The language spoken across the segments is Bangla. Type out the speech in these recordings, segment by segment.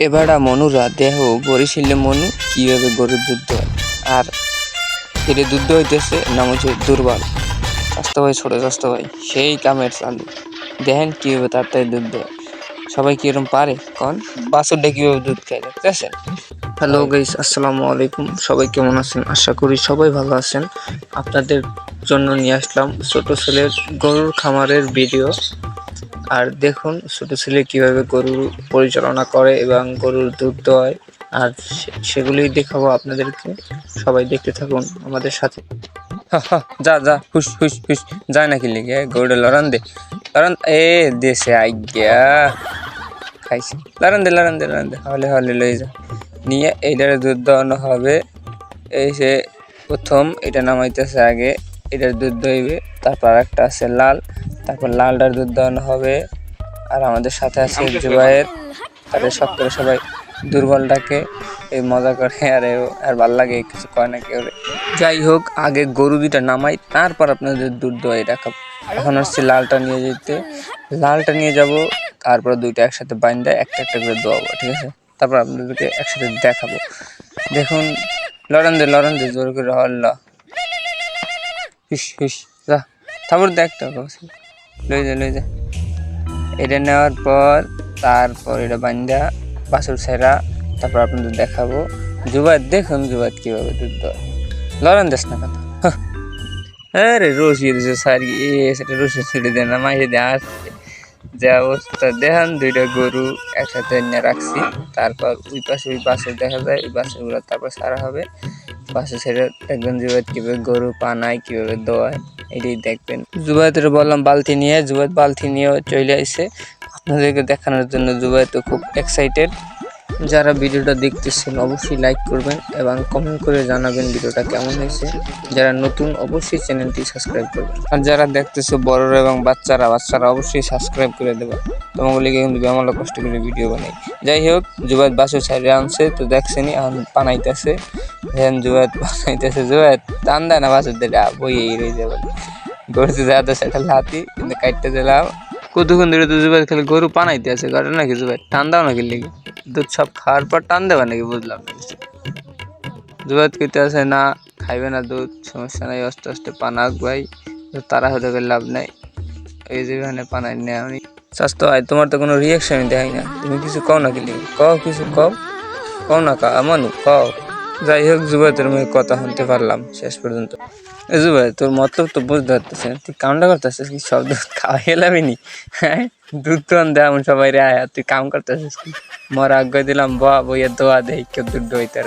এবারা মনুরা দেহ বরিশিলে মনু কীভাবে গরুর দুধ দেয়? আর এটা দুধ হইতেছে নাম হচ্ছে দুর্বল। স্বাস্থ্য ভাই, ছোট স্বাস্থ্য ভাই, সেই কামের চালু। দেখেন কীভাবে তাড়াতাড়ি দুধ দেয়। সবাই কিরম পারে? কন? বাছুরটা কীভাবে দুধ খায় দেখতেছেন? হ্যালো গাইস আসসালামু আলাইকুম। সবাই কেমন আছেন? আশা করি সবাই ভালো আছেন। আপনাদের জন্য নিয়ে আসলাম ছোট ছেলের গরুর খামারের ভিডিও। আর দেখুন ছোট ছেলে কীভাবে গরু পরিচালনা করে এবং গরুর দুধ দোয়। আর সেগুলি দেখাবো আপনাদেরকে। সবাই দেখতে থাকুন আমাদের সাথে। যা যা হুস হুস হুস যায় নাকি লিগে? গরুটা লড়ান দে। লড়ান, এ, দেশে আইগিয়া খাইছি। লড়ান দে লড়ান দে লড়ান দে। হলে হলে লই যা। নিয়ে এইটার দুধ দোয়ানো হবে। এই সে প্রথম এটা নামাইতেছে আগে। এটার দুধ দইবে। তারপর একটা আছে লাল। তারপর লালটার দুধ দেওয়ানো হবে। আর আমাদের সাথে আছে জুবাইয়ের তাদের সব করে সবাই দুর্বলটাকে এই মজা করে আর আর ভালো লাগে কিছু কয় না কেউ। যাই হোক আগে গরু দুইটা নামাই তারপর আপনাদের দুধ দোয়াই রাখাবো এখন হচ্ছে লালটা নিয়ে যেতে। লালটা নিয়ে যাব তারপর দুইটা একসাথে বাইন্দা একটা একটা করে দোয়াবো ঠিক আছে? তারপর আপনাদেরকে একসাথে দেখাবো। দেখুন লড়ান দে লড়ান দে জোর করে হল্লা হিস হিস যা। তারপর দেখ লই যা লই যা। এটা নেওয়ার পর তারপর এটা বান্ধা, বাসুর সেরা তারপর আপনাদের দেখাবো। জুবাত দেখুন জুবাত কীভাবে দুধ দেয় লড়ান দেশ না কথা হাহ। আরে রসি দিছে স্যার এ, সেটা রসি ছেড়ে দেয় না মাইয়ে দিয়ে আসছে যে অবস্থা, দেখান দুইটা গরু একসাথে এনে রাখছি। তারপর ওই পাশে ওই পাশে দেখা যায়, ওই পাশে গুলো তারপর সারা হবে। পাশে ছেড়ে দেখবেন জুবাত কীভাবে গরু পানায়, কীভাবে দোয়ায়। এটাই দেখবেন। জুবায়েতের বললাম, বালতি নিয়ে জুবাইত বালতি নিয়ে চলে আসে আপনাদেরকে দেখানোর জন্য জুবাইত খুব এক্সাইটেড যারা ভিডিওটা দেখতেছেন, অবশ্যই লাইক করবেন এবং কমেন্ট করে জানাবেন ভিডিওটা কেমন হয়েছে। যারা নতুন, অবশ্যই চ্যানেলটি সাবস্ক্রাইব করবেন। আর যারা দেখতেছে বড়রা এবং বাচ্চারা বাচ্চারা অবশ্যই সাবস্ক্রাইব করে দেবে। তোমাগুলি কিন্তু বেমালা কষ্ট করে ভিডিও বানাই। যাই হোক জুবাইত বাসু সাইডে আনছে, তো দেখছেনি এখন পানাইতেছে দেখেন জুবাইত পানাইতেছে জুবাইত টান দেয় না বাসুর বই এই রয়ে যাবে। গরুতে যাতে সেটা লাতি কিন্তু কাটতে দিলাম। কতক্ষণ ধরে তো জুবাইত খালি গরু পানাইতে আছে ঘটনা নাকি জুবাই টান দাও নাকি লেগে। দুধ সব খাওয়ার পর টান দেবা নাকি বুঝলাম কিছু। কইতে আছে, না, খাইবে না দুধ, সমস্যা নাই আস্তে আস্তে পানাক ভাই তারা হতে গেলে লাভ নাই। এই যে এখানে পানাই নেই আমি। স্বাস্থ্য হয় তোমার তো কোনো রিয়াকশনই দেখাই না। তুমি কিছু কও না কি লিগে? কও কিছু কও? কও না কা, আমানু, কও। যাই হোক জুবাইতের মুখে কথা শুনতে পারলাম, শেষ পর্যন্ত। ভাই, তোর মতলব তো বুঝতে পারতেছে তুই কামটা করতেছিস কি? সব দুধ খাওয়া এলাবি নি? হ্যাঁ? দুধ তো আনতে এমন সবাই রে, আয়, তুই কাম করতেছিস কি? মর আজ্ঞা দিলাম বা বইয়ের দোয়া দেই, কেউ দুধ দই তার।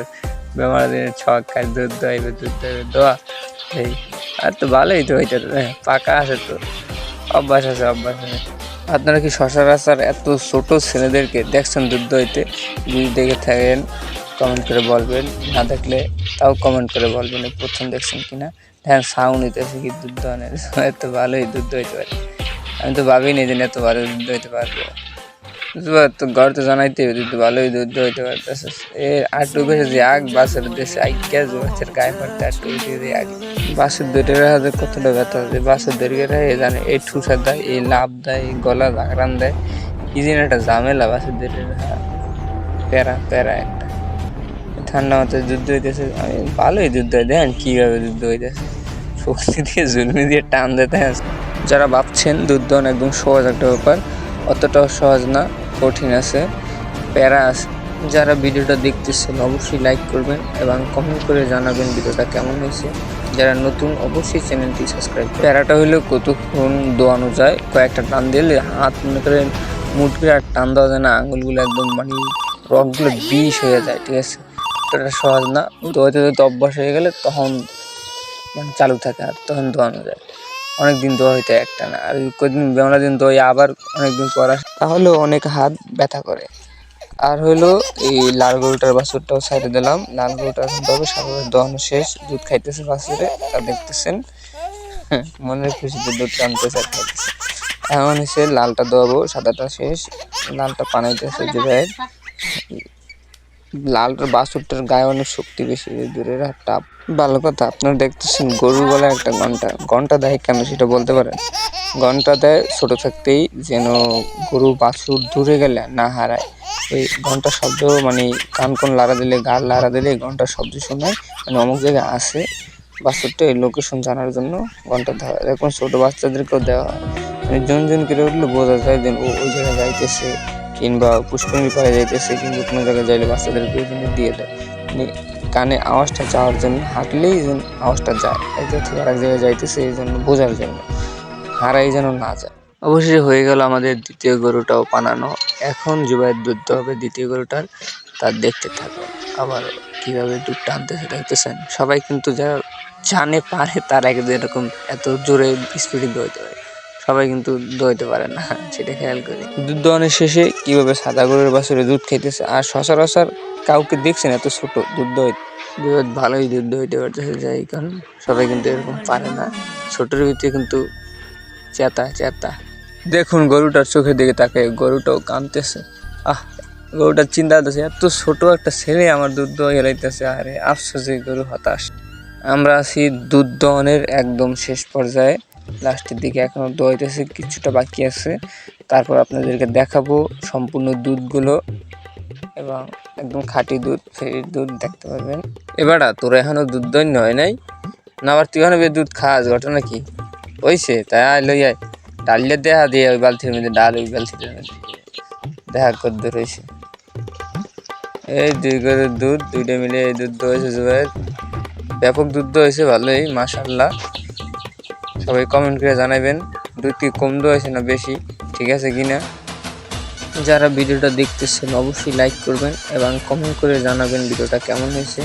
বেমার দিনে ছক খায়, দুধ দইবে দুধ দইবে দোয়া এই আর তো ভালোই তো হইতে হ্যাঁ পাকা আছে তো। অভ্যাস আছে অভ্যাস আছে। আপনারা কি সচরাচর এত ছোট ছেলেদেরকে দেখছেন দুধ হইতে? যদি দেখে থাকেন কমেন্ট করে বলবেন। না দেখলে তাও কমেন্ট করে বলবেন প্রথম দেখছেন কিনা। দেখেন সাউন্ড হইতেছে কি দুধ দোয়ানের এত ভালোই দুধ হইতে পারে। আমি তো ভাবিনি যে এত ভালো দুধ হইতে পারব। তো ঘর তো জানাইতে হবে তো ভালোই দুধ দইতে পারতেছিস এ আটটু বেশি যে আগ বাসের দেশে আইকিয়া জুয়াছের গায়ে পড়তে আটটু বেশি যে আগ। বাসের দইটা হাতে কতটা ব্যথা আছে বাসের দড়িয়ে এ জানে এই ঠুসা দেয় এই লাভ দেয় এই গলা জাগরান দেয়। কি যেন একটা ঝামেলা বাসের দড়িয়ে প্যারা প্যারা একটা। ঠান্ডা মাথায় যুদ্ধ হইতেছে। আমি ভালোই যুদ্ধ হয়। দেখেন কীভাবে যুদ্ধ হইতেছে। শক্তি দিয়ে জুলমি দিয়ে টান দিতে যারা ভাবছেন দুধ একদম সহজ একটা ব্যাপার, অতটাও সহজ না, কঠিন আছে। প্যারা আছে। যারা ভিডিওটা দেখতেছেন, অবশ্যই লাইক করবেন এবং কমেন্ট করে জানাবেন ভিডিওটা কেমন হয়েছে। যারা নতুন, অবশ্যই চ্যানেলটি সাবস্ক্রাইব প্যারাটা হইলে কতক্ষণ দোয়ানো যায়, কয়েকটা টান দিলে হাত মনে করেন মুটকে আর টান দেওয়া যায় না, আঙুলগুলো একদম মানে রকগুলো বিষ হয়ে যায়, ঠিক আছে? এটা সহজ না। দোয়াতে দোয়াতে অভ্যাস হয়ে গেলে তখন মানে চালু থাকে আর তখন দোয়ানো যায়। অনেক দিন দোয়া হইতে একটা না। আর কদিন বেমনা দিন দোয়াই আবার অনেক দিন পর তাহলেও অনেক হাত ব্যথা করে। আর হইল এই লাল গরুটার বাছুরটাও সাইডে দিলাম। লাল গরুটা এখন তবে সারা দোয়ানো শেষ, দুধ খাইতেছে বাছুরে তা দেখতেছেন মনের খুশিতে দুধ টানতেছে আর খাইতেছে। এখন এসে লালটা দোয়াবো, সাদাটা শেষ, লালটা পানাইতেছে ভাই। লালটার বাছুরটার গায়ে অনেক শক্তি বেশি দূরের আর টাপ ভালো কথা, আপনারা দেখতেছেন গরুর গলা একটা ঘণ্টা ঘণ্টা দেয় কেন সেটা বলতে পারেন? ঘণ্টা দেয় ছোটো থাকতেই যেন গরু বাছুর দূরে গেলে না হারায়। এই ঘণ্টার শব্দ মানে কান কোন লাড়া দিলে, গাল লাড়া দিলে ঘণ্টার শব্দ শোনায় মানে অমুক জায়গায় আসে। বাছুরটা এই লোকেশন জানার জন্য ঘণ্টা হয়। এখন ছোট বাচ্চাদেরকেও দেওয়া হয়। মানে জন জন করে উঠলে বোঝা যায় যে, ও ওই জায়গায় যাইতেছে কিংবা পুষ্করণী পাড়ে যাইতেছে কিংবা কোনো জায়গায় যাইলে বাচ্চাদেরকে ওই জন্য দিয়ে দেয়। মানে কানে আওয়াজটা যাওয়ার জন্য, হাঁটলেই যেন আওয়াজটা যায়। এক জায়গা থেকে আরেক জায়গায় যাইতেছে, এই জন্য বোঝার জন্য। হারাই যেন না যায়। অবশেষে হয়ে গেল আমাদের দ্বিতীয় গরুটাও পানানো এখন জুবাইয়ের দুধ হবে দ্বিতীয় গরুটার, তার দেখতে থাকো। আবার কীভাবে দুধ টানতেছে দেখতেছেন? সবাই কিন্তু যারা জানে, পারে, তারা কিন্তু এরকম এত জোরে স্পিডে দৌড়তে পারে। সবাই কিন্তু দৌড়তে পারে না, সেটা খেয়াল করি। দুধ দোয়ানোর শেষে কীভাবে সাদা গরুর বাছুরে দুধ খেতেছে আর সচরাচর কাউকে দেখছেন এত ছোট দুধ দই? দুধ ভালোই দুধ দইতে পারতেছে, যাই কারণ সবাই কিন্তু এরকম পারে না। ছোটোর ভিতরে কিন্তু চেতা চেতা। দেখুন গরুটার চোখের দিকে তাকে গরুটাও কাঁদতেছে। আহ, গরুটার চিন্তা করতেছে, এত ছোট একটা ছেলে আমার দুধ হেরাইতেছে আরে আফসোসে গরু হতাশ। আমরা আছি দুধ দহনের একদম শেষ পর্যায়ে। লাস্টের দিকে এখনও দোয়াইতেছে, কিছুটা বাকি আছে। তারপর আপনাদেরকে দেখাবো সম্পূর্ণ দুধগুলো এবং একদম খাঁটি দুধ, ফেরির দুধ, দেখতে পাবেন এবার তোর এখনও দুধ দৈন্য হয় নাই? না আবার তুই এখনও দুধ খাস, ঘটনা কি? হইছে, তাই আয়, লই আয়। ডালিয়া দেখা দিয়ে ওই বালতির মধ্যে ডাল ওই বালতির মধ্যে দেখা করতে রয়েছে এই দুই করে দুধ, দুইটা মিলে এই দুধ হয়েছে জুবাইয়ের ব্যাপক দুধ হয়েছে ভালোই মাশাল্লাহ সবাই কমেন্ট করে জানাবেন দুধ কি কম হয়েছে না বেশি, ঠিক আছে কি না যারা ভিডিওটা দেখতেছেন, অবশ্যই লাইক করবেন এবং কমেন্ট করে জানাবেন ভিডিওটা কেমন হয়েছে।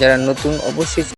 যারা নতুন, অবশ্যই